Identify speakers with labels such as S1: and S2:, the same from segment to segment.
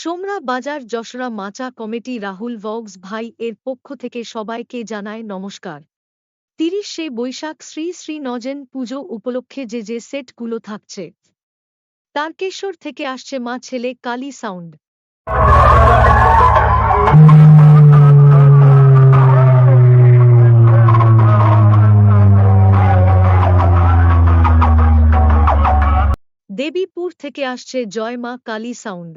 S1: সোমরা বাজার যশোরা মাচা কমিটি রাহুল ভগস ভাই এর পক্ষ থেকে সবাইকে জানায় নমস্কার। তিরিশে বৈশাখ শ্রী শ্রী নজেন পুজো উপলক্ষে যে যে সেটগুলো থাকছে। তারকেশ্বর থেকে আসছে মা ছেলে কালী সাউন্ড। দেবীপুর থেকে আসছে জয় মা কালী সাউন্ড।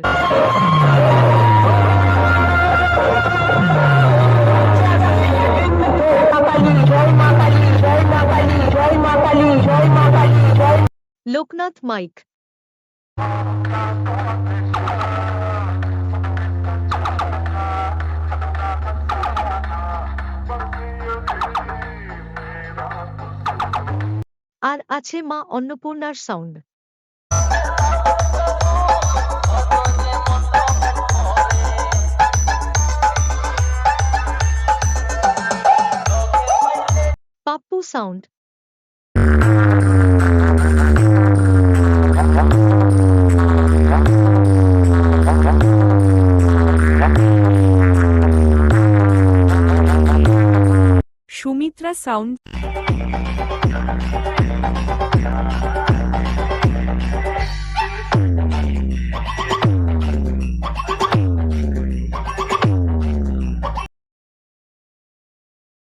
S1: লোকনাথ মাইক। আর আছে মা অন্নপূর্ণার sound. Pappu sound
S2: Sumitra sound